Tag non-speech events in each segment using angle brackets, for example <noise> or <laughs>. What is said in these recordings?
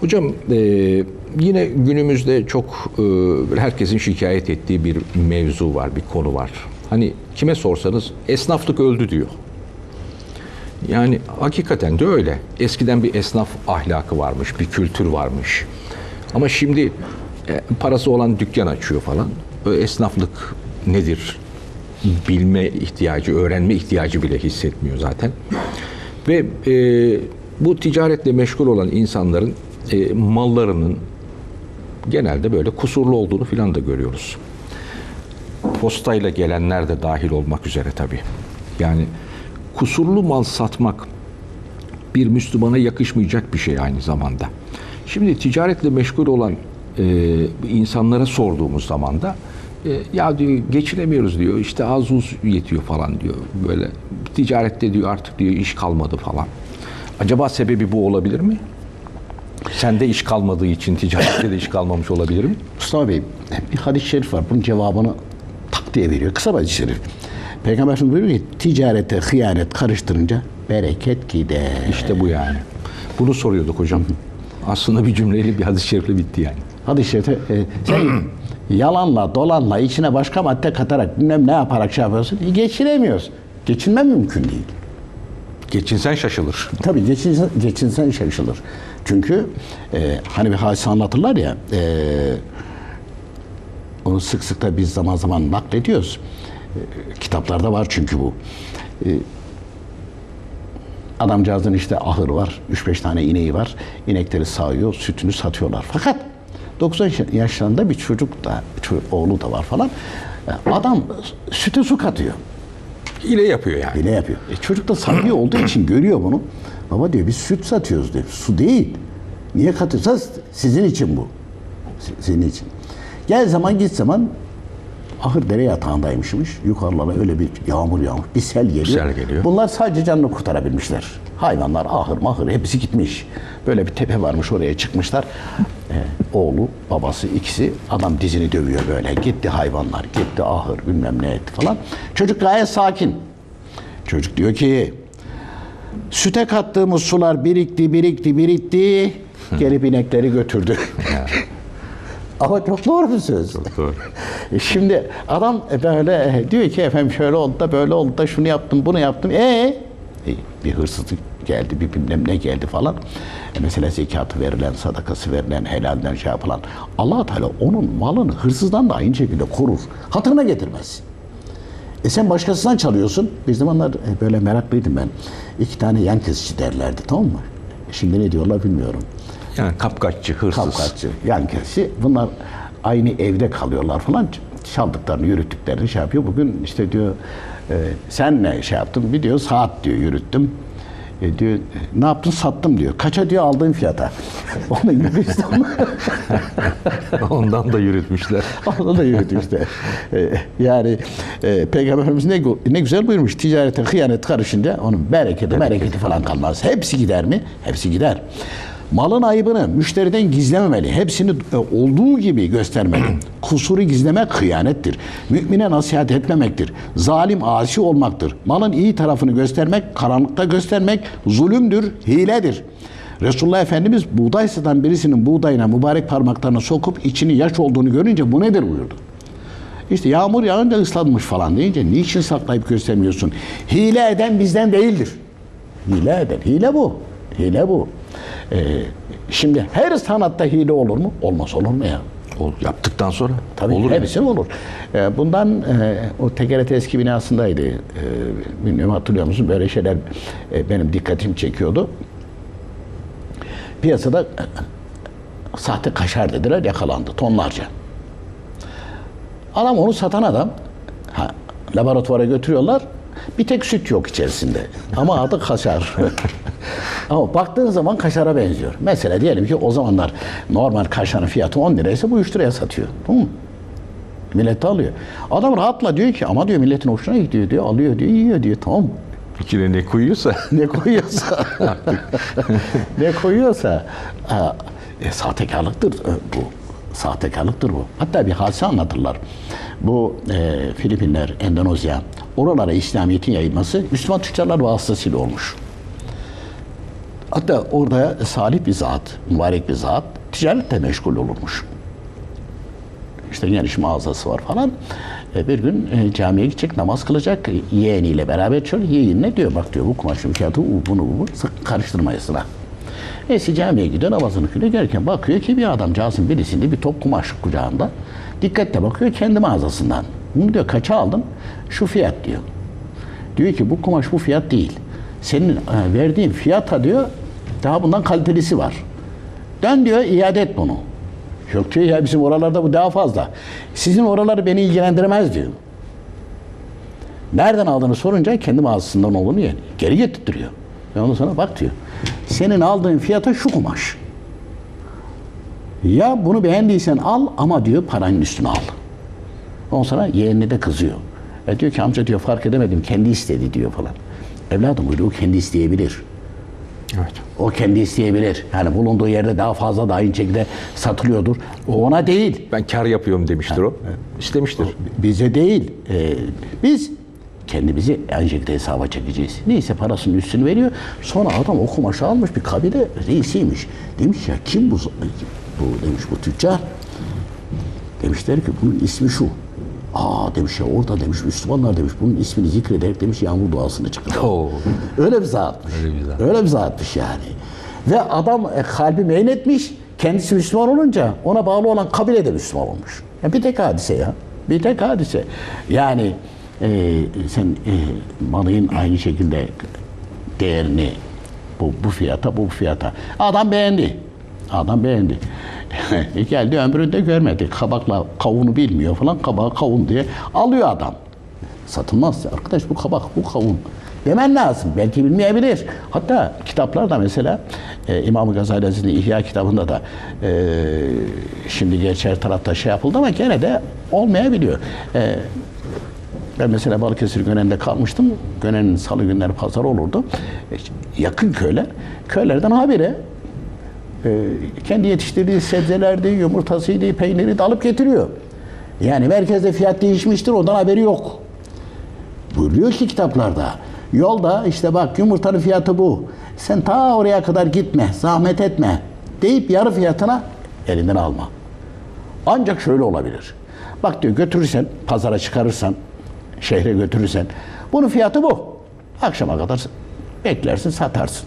Hocam e, yine günümüzde çok e, herkesin şikayet ettiği bir mevzu var, bir konu var. Hani kime sorsanız esnaflık öldü diyor. Yani hakikaten de öyle. Eskiden bir esnaf ahlakı varmış, bir kültür varmış. Ama şimdi e, parası olan dükkan açıyor falan. Ö, Esnaflık nedir? Bilme ihtiyacı, öğrenme ihtiyacı bile hissetmiyor zaten. Ve e, bu ticaretle meşgul olan insanların e, mallarının genelde böyle kusurlu olduğunu filan da görüyoruz. Postayla gelenler de dahil olmak üzere tabii. Yani kusurlu mal satmak bir Müslümana yakışmayacak bir şey aynı zamanda. Şimdi ticaretle meşgul olan e, insanlara sorduğumuz zaman da e, ya diyor geçinemiyoruz diyor işte az uz yetiyor falan diyor böyle ticarette diyor artık diyor iş kalmadı falan. Acaba sebebi bu olabilir mi? Sende iş kalmadığı için ticarette de iş kalmamış olabilir mi? Mustafa Bey bir hadis-i şerif var. Bunun cevabını tak diye veriyor. Kısa bir hadis-i şerif. Peygamber Efendimiz buyuruyor ki ticarete hıyanet karıştırınca bereket gider. İşte bu yani. Bunu soruyorduk hocam. Aslında bir cümleyle bir hadis-i şerifle bitti yani. Hadis-i şerifte e, sen <clears throat> yalanla dolanla içine başka madde katarak bilmem ne yaparak şey yapıyorsun. E, geçinemiyorsun. Geçinme mümkün değil. Geçinsen şaşılır. Tabii geçinsen, geçinsen şaşılır. Çünkü e, hani bir hadise anlatırlar ya e, onu sık sık da biz zaman zaman naklediyoruz. E, kitaplarda var çünkü bu. E, adamcağızın işte ahır var. 3-5 tane ineği var. İnekleri sağıyor, sütünü satıyorlar. Fakat 90 yaşlarında bir çocuk da, oğlu da var falan. E, Adam süte su katıyor. Hile yapıyor yani. Hile yapıyor. E çocuk da sahibi <clears throat> olduğu için görüyor bunu. Baba diyor biz süt satıyoruz diyor. Su değil. Niye katıyorsanız sizin için bu. Senin için. Gel zaman git zaman ahır dere yatağındaymışmış. Yukarılara öyle bir yağmur yağmış. Bir sel geliyor. Sel geliyor. Bunlar sadece canını kurtarabilmişler. Hayvanlar ahır mahır hepsi gitmiş. Böyle bir tepe varmış oraya çıkmışlar. Oğlu, babası ikisi adam dizini dövüyor böyle. Gitti hayvanlar, gitti ahır bilmem ne etti falan. Çocuk gayet sakin. Çocuk diyor ki süte kattığımız sular birikti, birikti, birikti. Gelip inekleri götürdü. <laughs> Ama çok doğru bir söz. Doğru. E Şimdi adam böyle e, diyor ki efendim şöyle oldu da böyle oldu da şunu yaptım bunu yaptım. E, e bir hırsızlık geldi bir bilmem ne geldi falan. E mesela zekatı verilen, sadakası verilen, helalden şey yapılan. allah Teala onun malını hırsızdan da aynı şekilde korur. Hatırına getirmez. E sen başkasından çalıyorsun. Bir zamanlar e, böyle meraklıydım ben. İki tane yan kesişi derlerdi tamam mı? Şimdi ne diyorlar bilmiyorum. Yani kapkaççı, hırsız. Kapkaççı, yan kesişi. Bunlar aynı evde kalıyorlar falan. Çaldıklarını, yürüttüklerini şey yapıyor. Bugün işte diyor e, sen ne şey yaptın? Bir diyor saat diyor yürüttüm. E diyor ne yaptın sattım diyor. Kaça diyor aldığın fiyata. <laughs> Gibi işte <laughs> Ondan da yürütmüşler. <laughs> onu da yürüttü işte. E, yani e, Peygamberimiz ne, ne güzel buyurmuş. Ticarete hıyanet karışınca onun bereketi, bereketi falan kalmaz. Hepsi gider mi? Hepsi gider. Malın ayıbını müşteriden gizlememeli. Hepsini e, olduğu gibi göstermeli. <clears throat> Kusuru gizlemek hıyanettir. Mümine nasihat etmemektir. Zalim asi olmaktır. Malın iyi tarafını göstermek, karanlıkta göstermek zulümdür, hiledir. Resulullah Efendimiz buğday satan birisinin buğdayına mübarek parmaklarını sokup içini yaş olduğunu görünce bu nedir buyurdu. İşte yağmur yağınca ıslanmış falan deyince niçin saklayıp göstermiyorsun? Hile eden bizden değildir. Hile eden. Hile bu. Hile bu. Ee, şimdi her sanatta hile olur mu? Olmaz olur mu ya? Ol, yaptıktan sonra Tabii olur. hepsi olur. Ee, bundan e, o TGRT eski binasındaydı. Ee, bilmiyorum hatırlıyor musun? Böyle şeyler e, benim dikkatimi çekiyordu. Piyasada e, sahte kaşar dediler yakalandı tonlarca. Adam onu satan adam ha, laboratuvara götürüyorlar. Bir tek süt yok içerisinde. Ama adı kaşar. <laughs> Ama baktığın zaman kaşara benziyor. Mesela diyelim ki o zamanlar normal kaşarın fiyatı 10 liraysa bu 3 liraya satıyor. Tamam mı? Millet alıyor. Adam rahatla diyor ki ama diyor milletin hoşuna gidiyor diyor. Alıyor diyor, yiyor diyor. Tamam mı? İçine ne koyuyorsa. <laughs> ne koyuyorsa ne koyuyorsa e, sahtekarlıktır e, bu. Sahtekarlıktır bu. Hatta bir hadise anlatırlar. Bu e, Filipinler, Endonezya, oralara İslamiyet'in yayılması Müslüman tüccarlar vasıtasıyla olmuş. Hatta orada salih bir zat, mübarek bir zat ticaretle meşgul olurmuş. İşte geniş mağazası var falan. E, bir gün e, camiye gidecek, namaz kılacak. Yeğeniyle beraber çıkıyor. Yeğen ne diyor? Bak diyor bu kumaşın fiyatı bu, bunu bu. Karıştırmayasın ha. Neyse camiye gidiyor, namazını kılıyor. Gelirken bakıyor ki bir adamcağızın birisinde bir top kumaş kucağında. Dikkatle bakıyor kendi mağazasından. Bunu diyor kaça aldın? Şu fiyat diyor. Diyor ki bu kumaş bu fiyat değil. Senin e, verdiğin fiyata diyor daha bundan kalitelisi var. Dön diyor iade et bunu. Yok diyor ya bizim oralarda bu daha fazla. Sizin oraları beni ilgilendirmez diyor. Nereden aldığını sorunca kendi mağazasından olduğunu yani geri getirtiyor. Ve ondan sonra bak diyor. Senin aldığın fiyata şu kumaş. Ya bunu beğendiysen al ama diyor paranın üstüne al. Ondan sonra yeğenine de kızıyor. E diyor ki amca diyor fark edemedim kendi istedi diyor falan. Evladım o kendi isteyebilir. Evet. O kendi isteyebilir. Yani bulunduğu yerde daha fazla da aynı şekilde satılıyordur. O ona değil. Ben kar yapıyorum demiştir o. İstemiştir. Bize değil. Ee, biz kendimizi aynı şekilde hesaba çekeceğiz. Neyse parasının üstünü veriyor. Sonra adam o kumaşı almış bir kabile reisiymiş. Demiş ya kim bu? Bu demiş bu tüccar. Demişler ki bunun ismi şu. Aa demiş ya orada demiş Müslümanlar demiş bunun ismini zikrederek demiş yağmur duasını. Oo. Öyle bir zatmış. Öyle bir zat. Öyle bir zatmış yani. Ve adam e, kalbi meyletmiş. Kendisi Müslüman olunca ona bağlı olan kabile de Müslüman olmuş. Ya bir tek hadise ya. Bir tek hadise. Yani e, sen e, malın aynı şekilde değerini bu, bu fiyata bu fiyata. Adam beğendi. Adam beğendi. <laughs> Geldi ömründe görmedi. Kabakla kavunu bilmiyor falan. Kabağı kavun diye alıyor adam. Satılmaz. Arkadaş bu kabak, bu kavun. Demen lazım. Belki bilmeyebilir. Hatta kitaplarda mesela e, İmam-ı Gazali Hazretleri'nin İhya kitabında da e, şimdi gerçi her tarafta şey yapıldı ama gene de olmayabiliyor. E, ben mesela Balıkesir Gönen'de kalmıştım. Gönen'in salı günleri pazar olurdu. E, yakın köyler. Köylerden habire kendi yetiştirdiği sebzelerdi, yumurtasıydı, peyniri de alıp getiriyor. Yani merkezde fiyat değişmiştir, ondan haberi yok. Buyuruyor ki kitaplarda. Yolda işte bak yumurtanın fiyatı bu. Sen ta oraya kadar gitme, zahmet etme deyip yarı fiyatına elinden alma. Ancak şöyle olabilir. Bak diyor götürürsen, pazara çıkarırsan, şehre götürürsen bunun fiyatı bu. Akşama kadar beklersin, satarsın.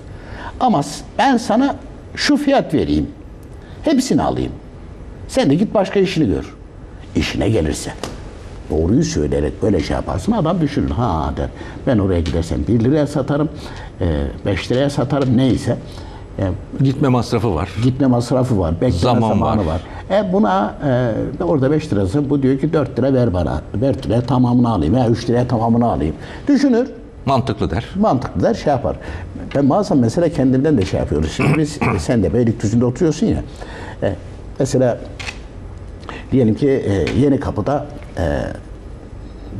Ama ben sana şu fiyat vereyim. Hepsini alayım. Sen de git başka işini gör. İşine gelirse. Doğruyu söyleyerek böyle şey yaparsın adam düşünür. Ha der. Ben oraya gidersem 1 liraya satarım, 5 liraya satarım neyse. E, Gitme masrafı var. gitme masrafı var, bekleme Zaman zamanı var. var. E buna e, orada 5 lirası, bu diyor ki 4 lira ver bana. 4 liraya tamamını alayım veya 3 liraya tamamını alayım. Düşünür, Mantıklı der. mantıklı der şey yapar. Ben bazen mesela kendimden de şey yapıyoruz. Şimdi biz <coughs> sen de Beylikdüzü'nde oturuyorsun ya. E, mesela diyelim ki e, yeni kapıda e,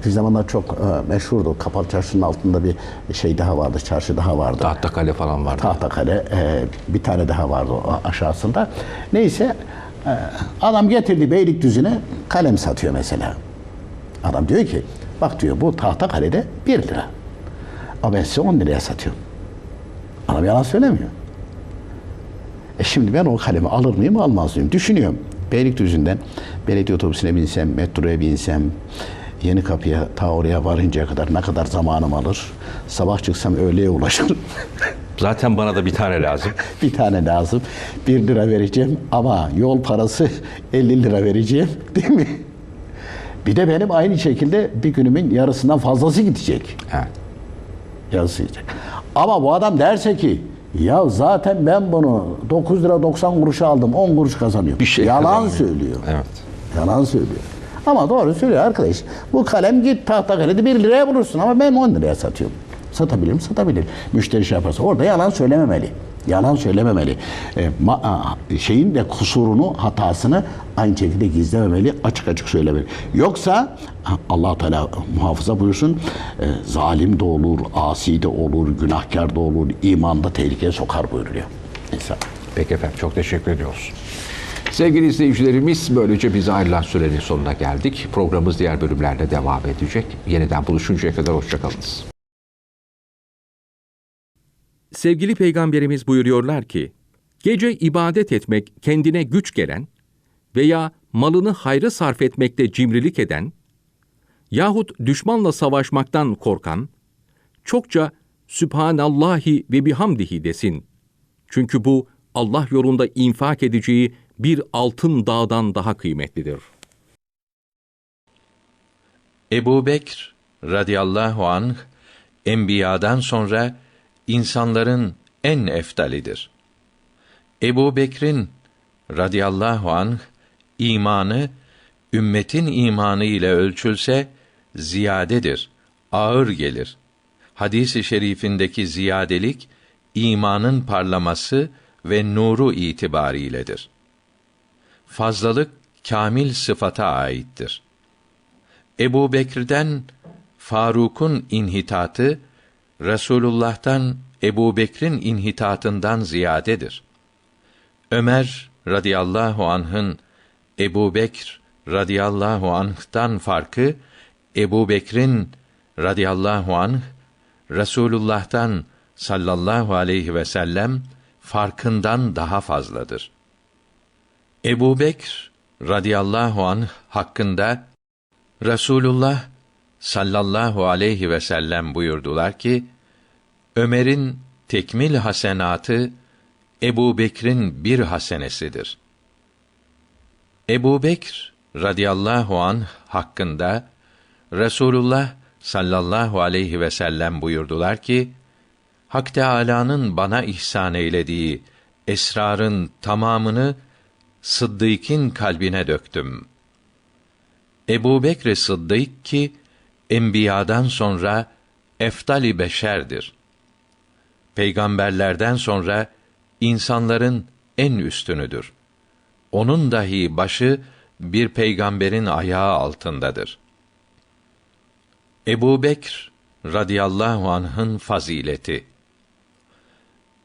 bir zamanlar çok e, meşhurdu. Kapalı Çarşı'nın altında bir şey daha vardı, çarşı daha vardı. Tahtakale falan vardı. Tahtakale e, bir tane daha vardı aşağısında. Neyse e, adam getirdi Beylikdüzü'ne kalem satıyor mesela. Adam diyor ki bak diyor bu Tahtakale'de 1 lira. Ama ben size 10 liraya satıyorum. Adam yalan söylemiyor. E şimdi ben o kalemi alır mıyım almaz mıyım? Düşünüyorum. Beylikdüzü'nden belediye otobüsüne binsem, metroya binsem, Yeni kapıya ta oraya varıncaya kadar ne kadar zamanım alır? Sabah çıksam öğleye ulaşırım. <laughs> Zaten bana da bir tane lazım. <laughs> bir tane lazım. 1 lira vereceğim ama yol parası 50 lira vereceğim. Değil mi? Bir de benim aynı şekilde bir günümün yarısından fazlası gidecek. Evet. Gidecek. Ama bu adam derse ki ya zaten ben bunu 9 lira 90 kuruşa aldım 10 kuruş kazanıyorum. Bir şey Yalan söylüyor. Evet. Yalan söylüyor. Ama doğru söylüyor arkadaş. Bu kalem git tahta kalede 1 liraya bulursun ama ben 10 liraya satıyorum. Satabilir mi? Satabilir. Müşteri şey yaparsa orada yalan söylememeli. Yalan söylememeli. E, ma- şeyin de kusurunu, hatasını aynı şekilde gizlememeli, açık açık söylemeli. Yoksa Allah Teala muhafaza buyursun, e, zalim de olur, asi de olur, günahkar da olur, imanda tehlikeye sokar buyuruyor. Neyse. Peki efendim çok teşekkür ediyoruz. Sevgili izleyicilerimiz böylece biz ayrılan sürenin sonuna geldik. Programımız diğer bölümlerde devam edecek. Yeniden buluşuncaya kadar hoşçakalınız. Sevgili Peygamberimiz buyuruyorlar ki, gece ibadet etmek kendine güç gelen veya malını hayra sarf etmekte cimrilik eden yahut düşmanla savaşmaktan korkan, çokça Sübhanallahi ve bihamdihi desin. Çünkü bu Allah yolunda infak edeceği bir altın dağdan daha kıymetlidir. Ebu Bekr radıyallahu anh, enbiyadan sonra insanların en eftalidir. Ebu Bekr'in radıyallahu anh, imanı, ümmetin imanı ile ölçülse, ziyadedir, ağır gelir. Hadis-i şerifindeki ziyadelik, imanın parlaması ve nuru itibariyledir. Fazlalık, kamil sıfata aittir. Ebu Bekir'den Faruk'un inhitatı, Resulullah'tan Ebu Bekr'in inhitatından ziyadedir. Ömer radıyallahu anh'ın Ebu Bekr radıyallahu anh'tan farkı, Ebu Bekr'in radıyallahu anh, Resulullah'tan sallallahu aleyhi ve sellem farkından daha fazladır. Ebu Bekr radıyallahu anh hakkında Resulullah sallallahu aleyhi ve sellem buyurdular ki, Ömer'in tekmil hasenatı Ebu Bekr'in bir hasenesidir. Ebu Bekr radıyallahu anh hakkında Resulullah sallallahu aleyhi ve sellem buyurdular ki, Hak Teâlâ'nın bana ihsan eylediği esrarın tamamını Sıddık'ın kalbine döktüm. Ebu Bekr Sıddık ki, enbiyadan sonra eftali beşerdir. Peygamberlerden sonra insanların en üstünüdür. Onun dahi başı bir peygamberin ayağı altındadır. Ebu Bekr radıyallahu anh'ın fazileti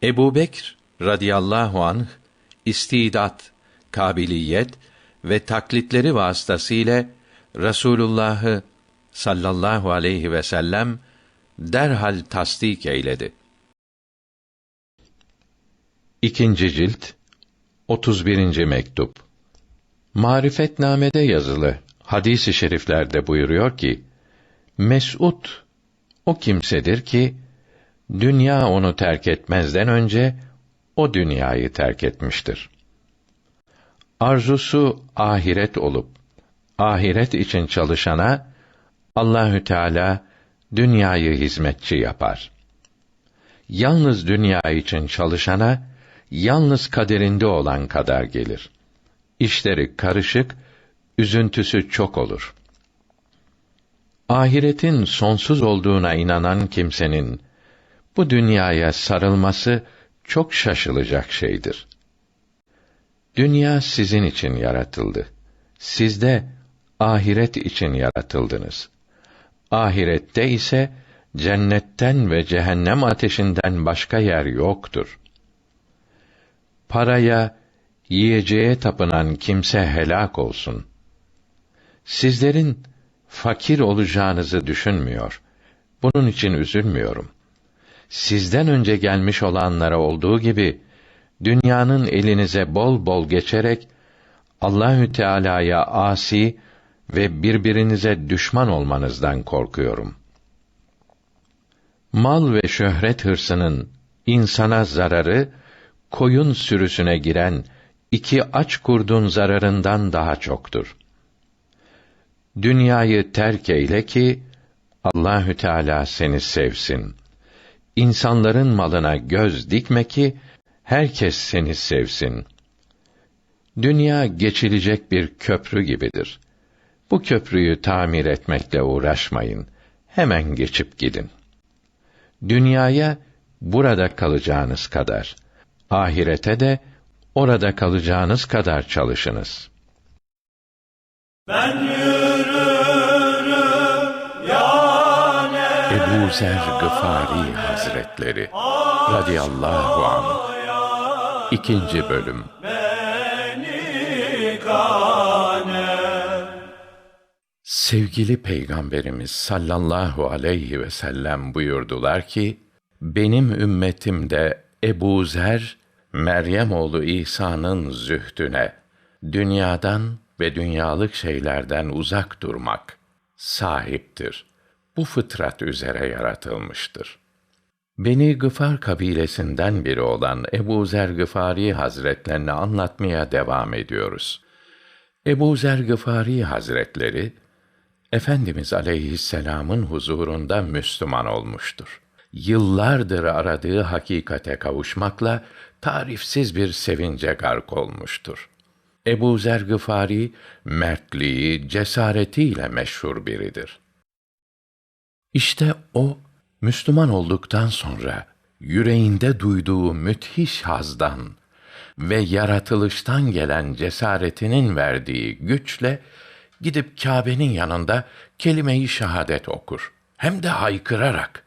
Ebu Bekr radıyallahu anh istidat, kabiliyet ve taklitleri vasıtasıyla Resulullah'ı sallallahu aleyhi ve sellem derhal tasdik eyledi. İkinci cilt 31. mektup Marifetnamede yazılı hadis-i şeriflerde buyuruyor ki Mes'ud o kimsedir ki dünya onu terk etmezden önce o dünyayı terk etmiştir. Arzusu ahiret olup ahiret için çalışana Allahü Teala dünyayı hizmetçi yapar. Yalnız dünya için çalışana yalnız kaderinde olan kadar gelir. İşleri karışık, üzüntüsü çok olur. Ahiretin sonsuz olduğuna inanan kimsenin bu dünyaya sarılması çok şaşılacak şeydir. Dünya sizin için yaratıldı. Siz de ahiret için yaratıldınız. Ahirette ise cennetten ve cehennem ateşinden başka yer yoktur. Paraya, yiyeceğe tapınan kimse helak olsun. Sizlerin fakir olacağınızı düşünmüyor. Bunun için üzülmüyorum. Sizden önce gelmiş olanlara olduğu gibi dünyanın elinize bol bol geçerek Allahü Teala'ya asi ve birbirinize düşman olmanızdan korkuyorum. Mal ve şöhret hırsının insana zararı koyun sürüsüne giren iki aç kurdun zararından daha çoktur. Dünyayı terk eyle ki Allahü Teala seni sevsin. İnsanların malına göz dikme ki herkes seni sevsin. Dünya geçilecek bir köprü gibidir. Bu köprüyü tamir etmekle uğraşmayın. Hemen geçip gidin. Dünyaya burada kalacağınız kadar, ahirete de orada kalacağınız kadar çalışınız. Ebu Zer Gıfari Hazretleri radıyallahu anh İkinci bölüm Sevgili Peygamberimiz sallallahu aleyhi ve sellem buyurdular ki, benim ümmetimde Ebu Zer, Meryem oğlu İsa'nın zühdüne, dünyadan ve dünyalık şeylerden uzak durmak sahiptir. Bu fıtrat üzere yaratılmıştır. Beni Gıfar kabilesinden biri olan Ebu Zer Gıfari Hazretlerini anlatmaya devam ediyoruz. Ebu Zer Gıfari Hazretleri, Efendimiz aleyhisselamın huzurunda Müslüman olmuştur. Yıllardır aradığı hakikate kavuşmakla tarifsiz bir sevince gark olmuştur. Ebu Zer Gıfari, mertliği, cesaretiyle meşhur biridir. İşte o, Müslüman olduktan sonra, yüreğinde duyduğu müthiş hazdan ve yaratılıştan gelen cesaretinin verdiği güçle, gidip Kâbe'nin yanında kelime-i şehadet okur. Hem de haykırarak.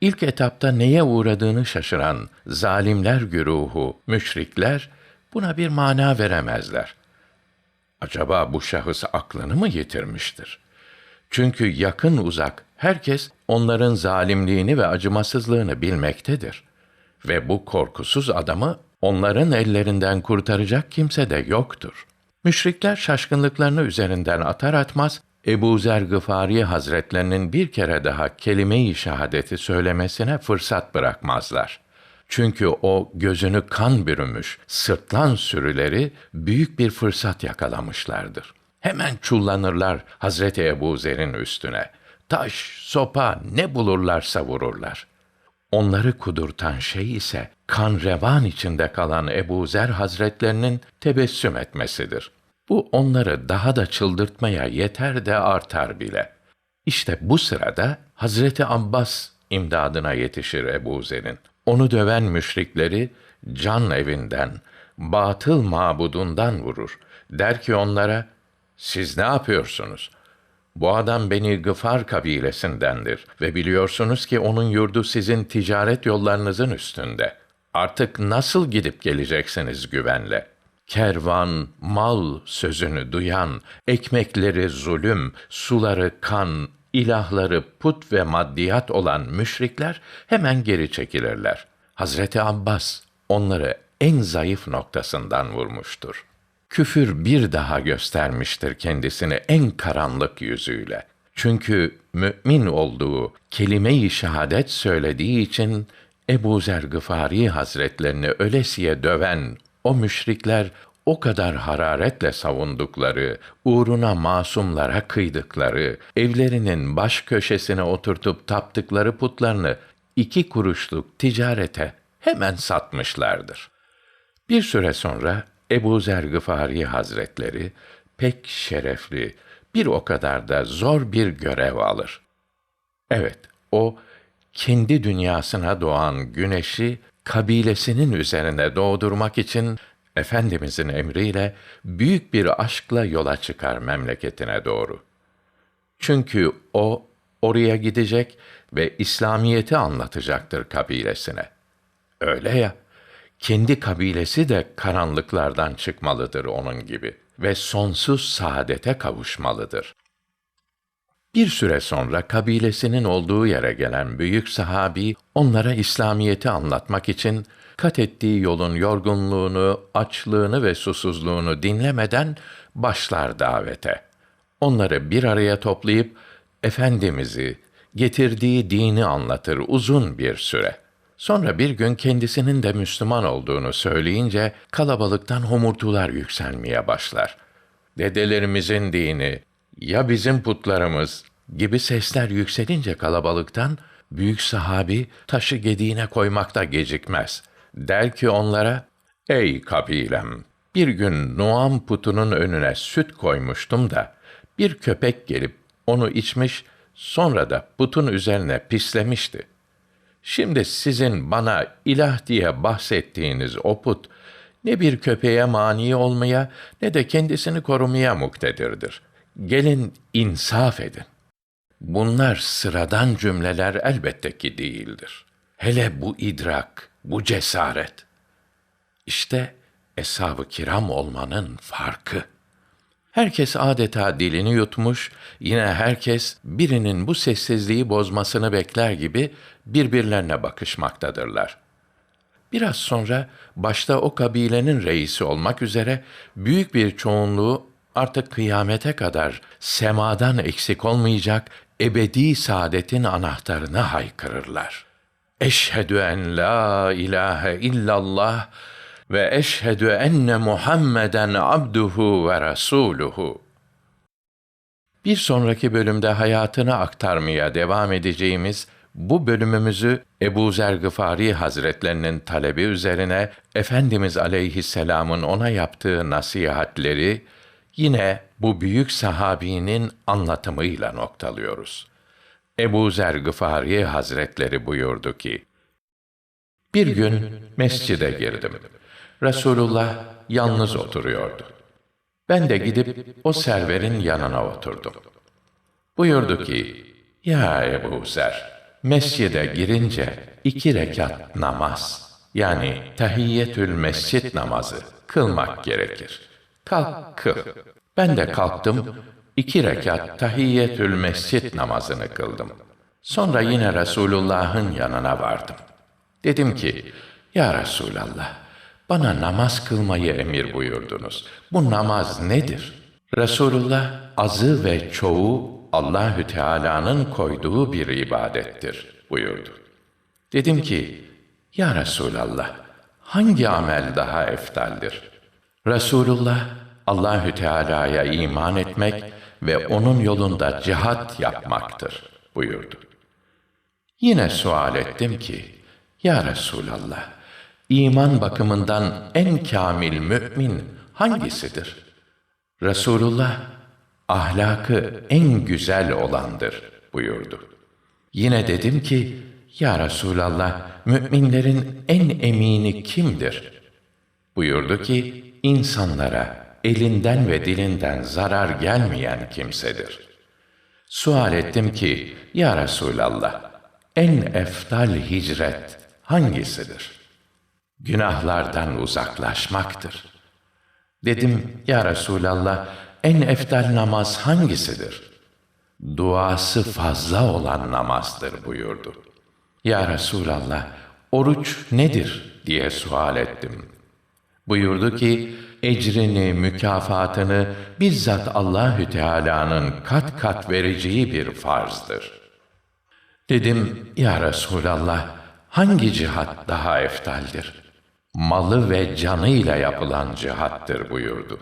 İlk etapta neye uğradığını şaşıran zalimler güruhu, müşrikler buna bir mana veremezler. Acaba bu şahıs aklını mı yitirmiştir? Çünkü yakın uzak herkes onların zalimliğini ve acımasızlığını bilmektedir. Ve bu korkusuz adamı onların ellerinden kurtaracak kimse de yoktur. Müşrikler şaşkınlıklarını üzerinden atar atmaz Ebu Zer Gıfari Hazretlerinin bir kere daha kelime-i şehadeti söylemesine fırsat bırakmazlar. Çünkü o gözünü kan bürümüş sırtlan sürüleri büyük bir fırsat yakalamışlardır. Hemen çullanırlar Hazreti Ebu Zer'in üstüne. Taş, sopa ne bulurlarsa vururlar. Onları kudurtan şey ise kan revan içinde kalan Ebu Zer Hazretlerinin tebessüm etmesidir. Bu onları daha da çıldırtmaya yeter de artar bile. İşte bu sırada Hazreti Abbas imdadına yetişir Ebu Zer'in. Onu döven müşrikleri can evinden, batıl mabudundan vurur. Der ki onlara, siz ne yapıyorsunuz? Bu adam beni Gıfar kabilesindendir ve biliyorsunuz ki onun yurdu sizin ticaret yollarınızın üstünde. Artık nasıl gidip geleceksiniz güvenle? Kervan, mal sözünü duyan, ekmekleri zulüm, suları kan, ilahları put ve maddiyat olan müşrikler hemen geri çekilirler. Hazreti Abbas onları en zayıf noktasından vurmuştur. Küfür bir daha göstermiştir kendisini en karanlık yüzüyle. Çünkü mümin olduğu kelime-i şehadet söylediği için Ebu Zer Gıfari Hazretlerini ölesiye döven o müşrikler o kadar hararetle savundukları, uğruna masumlara kıydıkları, evlerinin baş köşesine oturtup taptıkları putlarını iki kuruşluk ticarete hemen satmışlardır. Bir süre sonra Ebu Zer Gıfari Hazretleri pek şerefli, bir o kadar da zor bir görev alır. Evet, o kendi dünyasına doğan güneşi kabilesinin üzerine doğdurmak için Efendimizin emriyle büyük bir aşkla yola çıkar memleketine doğru. Çünkü o oraya gidecek ve İslamiyeti anlatacaktır kabilesine. Öyle ya, kendi kabilesi de karanlıklardan çıkmalıdır onun gibi ve sonsuz saadete kavuşmalıdır. Bir süre sonra kabilesinin olduğu yere gelen büyük sahabi onlara İslamiyeti anlatmak için kat ettiği yolun yorgunluğunu, açlığını ve susuzluğunu dinlemeden başlar davete. Onları bir araya toplayıp efendimizi, getirdiği dini anlatır uzun bir süre. Sonra bir gün kendisinin de Müslüman olduğunu söyleyince kalabalıktan homurtular yükselmeye başlar. Dedelerimizin dini, ya bizim putlarımız gibi sesler yükselince kalabalıktan büyük sahabi taşı gediğine koymakta gecikmez. Der ki onlara, ey kabilem, bir gün Nuam putunun önüne süt koymuştum da, bir köpek gelip onu içmiş, sonra da putun üzerine pislemişti. Şimdi sizin bana ilah diye bahsettiğiniz o put, ne bir köpeğe mani olmaya ne de kendisini korumaya muktedirdir. Gelin insaf edin. Bunlar sıradan cümleler elbette ki değildir. Hele bu idrak, bu cesaret. İşte eshab-ı kiram olmanın farkı. Herkes adeta dilini yutmuş, yine herkes birinin bu sessizliği bozmasını bekler gibi birbirlerine bakışmaktadırlar. Biraz sonra başta o kabilenin reisi olmak üzere büyük bir çoğunluğu artık kıyamete kadar semadan eksik olmayacak ebedi saadetin anahtarını haykırırlar. Eşhedü en la ilahe illallah ve eşhedü enne Muhammeden abduhu ve rasuluhu. Bir sonraki bölümde hayatını aktarmaya devam edeceğimiz bu bölümümüzü Ebu Zer Gıfari Hazretlerinin talebi üzerine Efendimiz Aleyhisselam'ın ona yaptığı nasihatleri yine bu büyük sahabinin anlatımıyla noktalıyoruz. Ebu Zer Gıfari Hazretleri buyurdu ki, Bir gün mescide girdim. Resulullah yalnız oturuyordu. Ben de gidip o serverin yanına oturdum. Buyurdu ki, Ya Ebu Zer, mescide girince iki rekat namaz, yani tahiyyetül mescid namazı kılmak gerekir. Kalk kıl. Ben de kalktım, iki rekat tahiyyetül mescid namazını kıldım. Sonra yine Resulullah'ın yanına vardım. Dedim ki, Ya Resulallah, bana namaz kılmayı emir buyurdunuz. Bu namaz nedir? Resulullah azı ve çoğu Allahü Teala'nın koyduğu bir ibadettir buyurdu. Dedim ki, Ya Resulallah, hangi amel daha eftaldir? Resulullah Allahü Teala'ya iman etmek ve onun yolunda cihat yapmaktır buyurdu. Yine sual ettim ki, Ya Resulallah, iman bakımından en kamil mümin hangisidir? Resulullah, ahlakı en güzel olandır buyurdu. Yine dedim ki, Ya Resulallah, müminlerin en emini kimdir? Buyurdu ki, insanlara elinden ve dilinden zarar gelmeyen kimsedir. Sual ettim ki, Ya Resulallah, en eftal hicret hangisidir? Günahlardan uzaklaşmaktır. Dedim, Ya Resulallah, en eftal namaz hangisidir? Duası fazla olan namazdır buyurdu. Ya Resulallah, oruç nedir diye sual ettim. Buyurdu ki, ecrini, mükafatını bizzat Allahü Teala'nın kat kat vereceği bir farzdır. Dedim, Ya Resulallah, hangi cihat daha eftaldir? Malı ve canıyla yapılan cihattır buyurdu.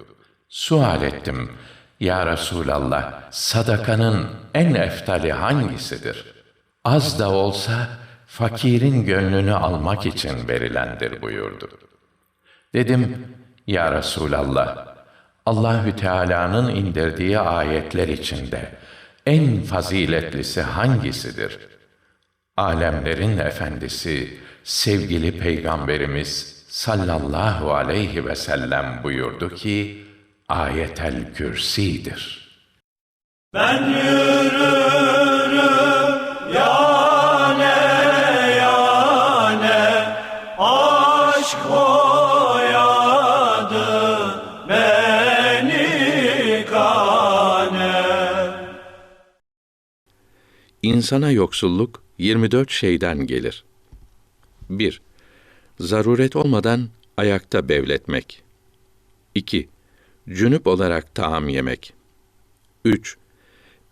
Sual ettim, Ya Resulallah, sadakanın en eftali hangisidir? Az da olsa, fakirin gönlünü almak için verilendir buyurdu. Dedim, Ya Resulallah, Allahü Teala'nın indirdiği ayetler içinde en faziletlisi hangisidir? Alemlerin efendisi, sevgili peygamberimiz sallallahu aleyhi ve sellem buyurdu ki, ayetel kürsidir. Ben yürürüm İnsana yoksulluk 24 şeyden gelir. 1. Zaruret olmadan ayakta bevletmek. 2. Cünüp olarak taam yemek. 3.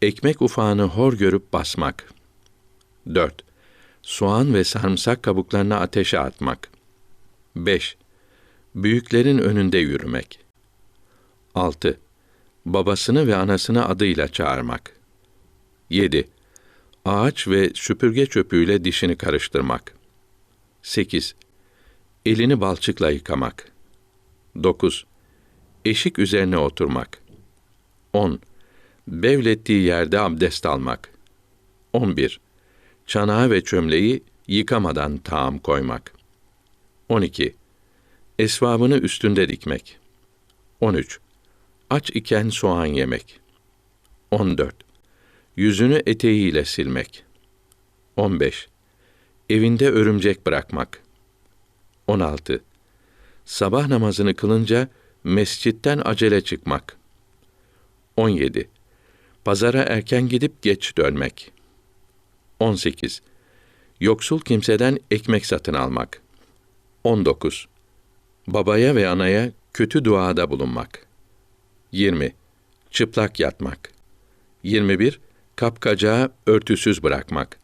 Ekmek ufağını hor görüp basmak. 4. Soğan ve sarımsak kabuklarını ateşe atmak. 5. Büyüklerin önünde yürümek. 6. Babasını ve anasını adıyla çağırmak. 7. Ağaç ve süpürge çöpüyle dişini karıştırmak. 8. Elini balçıkla yıkamak. 9. Eşik üzerine oturmak. 10. Bevlettiği yerde abdest almak. 11. Çanağı ve çömleği Yıkamadan taam koymak. 12. Esvabını üstünde dikmek. 13. Aç iken soğan yemek. 14. Yüzünü eteğiyle silmek. 15. Evinde örümcek bırakmak. 16. Sabah namazını kılınca mescitten acele çıkmak. 17. Pazara erken gidip geç dönmek. 18. Yoksul kimseden ekmek satın almak. 19. Babaya ve anaya kötü duada bulunmak. 20. Çıplak yatmak. 21. Kapkacağı örtüsüz bırakmak.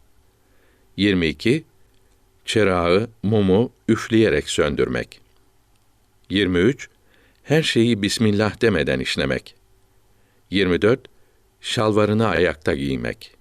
22. Çırağı, mumu üfleyerek söndürmek. 23. Her şeyi Bismillah demeden işlemek. 24. Şalvarını ayakta giymek.